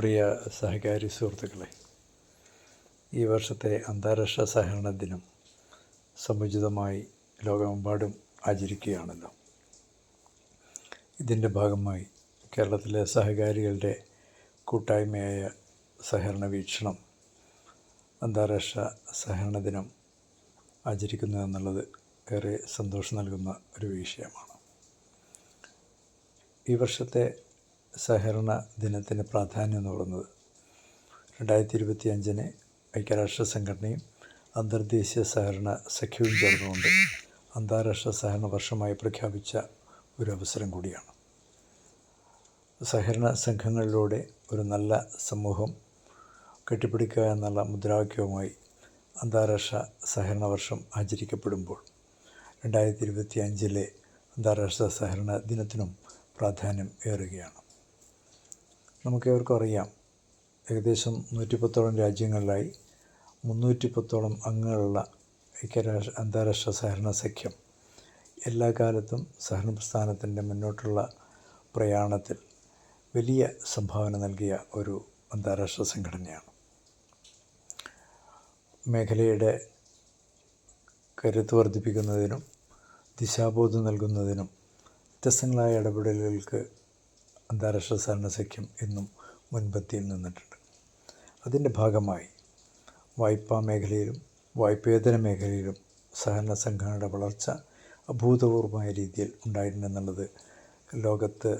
പ്രിയ സഹകാരി സുഹൃത്തുക്കളെ ഈ വർഷത്തെ അന്താരാഷ്ട്ര സഹകരണ ദിനം സമുചിതമായി ലോകമെമ്പാടും ആചരിക്കുകയാണല്ലോ. ഇതിന്റെ ഭാഗമായി കേരളത്തിലെ സഹകാരികളുടെ കൂട്ടായ്മയായ സഹകരണ വീക്ഷണം അന്താരാഷ്ട്ര സഹകരണ ദിനം ആചരിക്കുന്നു എന്നുള്ളത് ഏറെ സന്തോഷം നൽകുന്ന ഒരു വിഷയമാണ്. ഈ വർഷത്തെ സഹകരണ ദിനത്തിന് പ്രാധാന്യം എന്ന് പറയുന്നത് രണ്ടായിരത്തി ഇരുപത്തി അഞ്ചിന് ഐക്യരാഷ്ട്ര സംഘടനയും അന്തർദേശീയ സഹകരണ സഖ്യവും ചേർന്നുകൊണ്ട് അന്താരാഷ്ട്ര സഹകരണ വർഷമായി പ്രഖ്യാപിച്ച ഒരു അവസരം കൂടിയാണ്. സഹകരണ സംഘങ്ങളിലൂടെ ഒരു നല്ല സമൂഹം കെട്ടിപ്പിടിക്കുക എന്നുള്ള മുദ്രാവാക്യവുമായി അന്താരാഷ്ട്ര സഹകരണ വർഷം ആചരിക്കപ്പെടുമ്പോൾ രണ്ടായിരത്തി ഇരുപത്തി അഞ്ചിലെ അന്താരാഷ്ട്ര സഹകരണ ദിനത്തിനും പ്രാധാന്യം ഏറുകയാണ്. നമുക്കേവർക്കും അറിയാം. ഏകദേശം നൂറ്റിപ്പത്തോളം രാജ്യങ്ങളിലായി മുന്നൂറ്റിപ്പത്തോളം അംഗങ്ങളുള്ള ഐക്യരാഷ്ട്ര അന്താരാഷ്ട്ര സഹകരണ സഖ്യം. എല്ലാ കാലത്തും സഹകരണ പ്രസ്ഥാനത്തിന്റെ മുന്നോട്ടുള്ള പ്രയാണത്തിൽ വലിയ സംഭാവന നൽകിയ ഒരു അന്താരാഷ്ട്ര സംഘടനയാണ്. മേഖലയുടെ കരുത്ത് വർദ്ധിപ്പിക്കുന്നതിനും ദിശാബോധം നൽകുന്നതിനും വ്യത്യസ്തങ്ങളായ ഇടപെടലുകൾക്ക് അന്താരാഷ്ട്ര സഹകരണ എന്നും മുൻപന്തിയിൽ നിന്നിട്ടുണ്ട്. അതിന്റെ ഭാഗമായി വായ്പാ മേഖലയിലും വായ്പേതര മേഖലയിലും സഹകരണ സംഘങ്ങളുടെ വളർച്ച അഭൂതപൂർവമായ രീതിയിൽ ഉണ്ടായിട്ടുണ്ടെന്നുള്ളത് ലോകത്ത്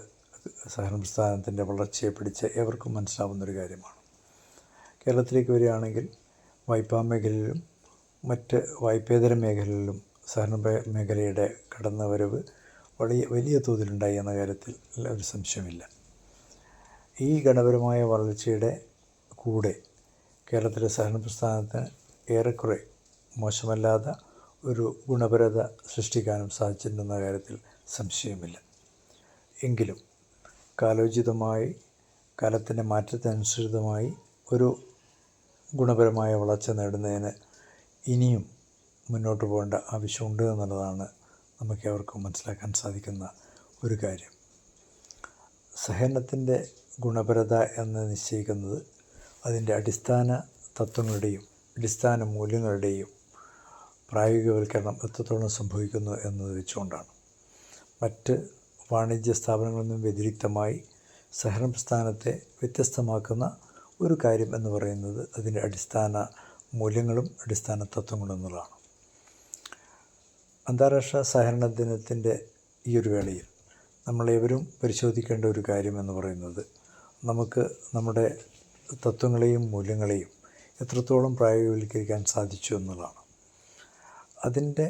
സഹകരണ പ്രസ്ഥാനത്തിന്റെ വളർച്ചയെ പിടിച്ച് ഏവർക്കും മനസ്സിലാവുന്നൊരു കാര്യമാണ്. കേരളത്തിലേക്ക് വരികയാണെങ്കിൽ വായ്പാ മേഖലയിലും മറ്റ് വായ്പേതര മേഖലയിലും സഹകരണ മേഖലയുടെ കടന്നുവരവ് വലിയ വലിയ തോതിലുണ്ടായി എന്ന കാര്യത്തിൽ ഒരു സംശയമില്ല. ഈ ഘടപരമായ വളർച്ചയുടെ കൂടെ കേരളത്തിലെ സഹകരണ പ്രസ്ഥാനത്തിന് ഏറെക്കുറെ മോശമല്ലാത്ത ഒരു ഗുണപരത സൃഷ്ടിക്കാനും സാധിച്ചിട്ടുണ്ടെന്ന കാര്യത്തിൽ സംശയമില്ല. എങ്കിലും കാലോചിതമായി കാലത്തിന്റെ മാറ്റത്തിനനുസൃതമായി ഒരു ഗുണപരമായ വളർച്ച നേടുന്നതിന് ഇനിയും മുന്നോട്ട് പോകേണ്ട ആവശ്യമുണ്ട് എന്നുള്ളതാണ് നമുക്ക് അവർക്കും മനസ്സിലാക്കാൻ സാധിക്കുന്ന ഒരു കാര്യം. സഹനത്തിന്റെ ഗുണപരത എന്ന് നിശ്ചയിക്കുന്നത് അതിന്റെ അടിസ്ഥാന തത്വങ്ങളുടെയും അടിസ്ഥാന മൂല്യങ്ങളുടെയും പ്രായോഗികവൽക്കരണം എത്രത്തോളം സംഭവിക്കുന്നു എന്നത് വെച്ചുകൊണ്ടാണ്. മറ്റ് വാണിജ്യ സ്ഥാപനങ്ങളിൽ നിന്നും വ്യതിരിക്തമായി സഹനം പ്രസ്ഥാനത്തെ വ്യത്യസ്തമാക്കുന്ന ഒരു കാര്യം എന്ന് പറയുന്നത് അതിന്റെ അടിസ്ഥാന മൂല്യങ്ങളും അടിസ്ഥാന തത്വങ്ങളും എന്നുള്ളതാണ്. അന്താരാഷ്ട്ര സഹകരണ ദിനത്തിന്റെ ഈ ഒരു വേളയിൽ നമ്മളേവരും പരിശോധിക്കേണ്ട ഒരു കാര്യം എന്ന് പറയുന്നത് നമുക്ക് നമ്മുടെ തത്വങ്ങളെയും മൂല്യങ്ങളെയും എത്രത്തോളം പ്രായോഗികവൽക്കരിക്കാൻ സാധിച്ചു എന്നുള്ളതാണ്. അതിന്റെ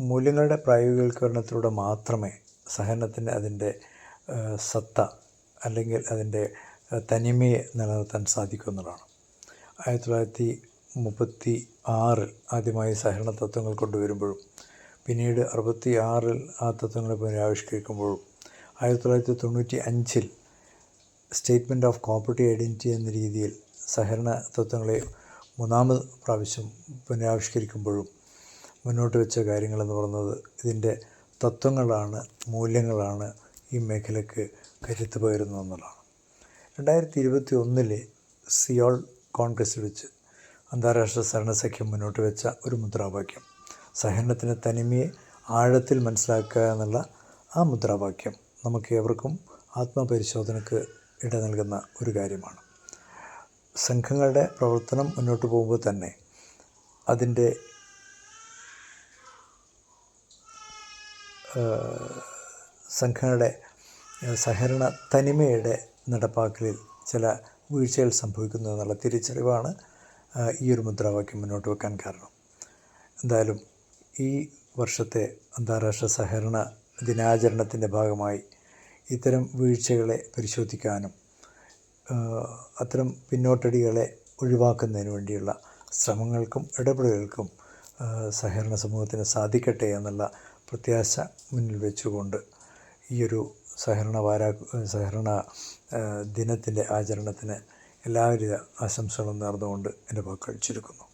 മൂല്യങ്ങളുടെ പ്രായോഗികവൽക്കരണത്തിലൂടെ മാത്രമേ സഹനത്തിന് അതിന്റെ സത്ത അല്ലെങ്കിൽ അതിന്റെ തനിമയെ നിലനിർത്താൻ സാധിക്കുമെന്നുള്ളതാണ് ആയിരത്തി തൊള്ളായിരത്തി മുപ്പത്തി ആറിൽ ആദ്യമായി സഹകരണ തത്വങ്ങൾ കൊണ്ടുവരുമ്പോഴും പിന്നീട് അറുപത്തി ആറിൽ ആ തത്വങ്ങളെ പുനരാവിഷ്കരിക്കുമ്പോഴും ആയിരത്തി തൊള്ളായിരത്തി തൊണ്ണൂറ്റി അഞ്ചിൽ സ്റ്റേറ്റ്മെന്റ് ഓഫ് കോപ്പറേറ്റീവ് ഐഡന്റിറ്റി എന്ന രീതിയിൽ സഹകരണ തത്വങ്ങളെ മൂന്നാമത് പ്രാവശ്യം പുനരാവിഷ്കരിക്കുമ്പോഴും മുന്നോട്ട് വെച്ച കാര്യങ്ങളെന്ന് പറയുന്നത് ഇതിന്റെ തത്വങ്ങളാണ് മൂല്യങ്ങളാണ് ഈ മേഖലയ്ക്ക് കരുത്ത് പകരുന്നതെന്നുള്ളതാണ് രണ്ടായിരത്തി ഇരുപത്തി ഒന്നിലെ സിയോൾ കോൺഗ്രസ് വെച്ച് അന്താരാഷ്ട്ര സഹകരണ സഖ്യം മുന്നോട്ട് വെച്ച ഒരു മുദ്രാവാക്യം. സഹനത്തിന്റെ തനിമയെ ആഴത്തിൽ മനസ്സിലാക്കുക എന്നുള്ള ആ മുദ്രാവാക്യം നമുക്ക് ഏവർക്കും ആത്മപരിശോധനയ്ക്ക് ഇട നൽകുന്ന ഒരു കാര്യമാണ്. സംഘങ്ങളുടെ പ്രവർത്തനം മുന്നോട്ട് പോകുമ്പോൾ തന്നെ അതിന്റെ സംഘങ്ങളുടെ സഹകരണ തനിമയുടെ നടപ്പാക്കലിൽ ചില വീഴ്ചകൾ സംഭവിക്കുന്നു എന്നുള്ള തിരിച്ചറിവാണ് ഈ ഒരു മുദ്രാവാക്യം മുന്നോട്ട് വെക്കാൻ കാരണം. എന്തായാലും ഈ വർഷത്തെ അന്താരാഷ്ട്ര സഹകരണ ദിനാചരണത്തിന്റെ ഭാഗമായി ഇത്തരം വീഴ്ചകളെ പരിശോധിക്കാനും അത്തരം പിന്നോട്ടടികളെ ഒഴിവാക്കുന്നതിന് വേണ്ടിയുള്ള ശ്രമങ്ങൾക്കും ഇടപെടലുകൾക്കും സഹകരണ സമൂഹത്തിന് സാധിക്കട്ടെ എന്നുള്ള പ്രത്യാശ മുന്നിൽ വെച്ചുകൊണ്ട് ഈയൊരു സഹകരണ വാരാ സഹകരണ ദിനത്തിന്റെ ആചരണത്തിന് എല്ലാവിധ ആശംസകളും നേർന്നുകൊണ്ട് എന്റെ വാക്കുകൾ ചുരുക്കുന്നു.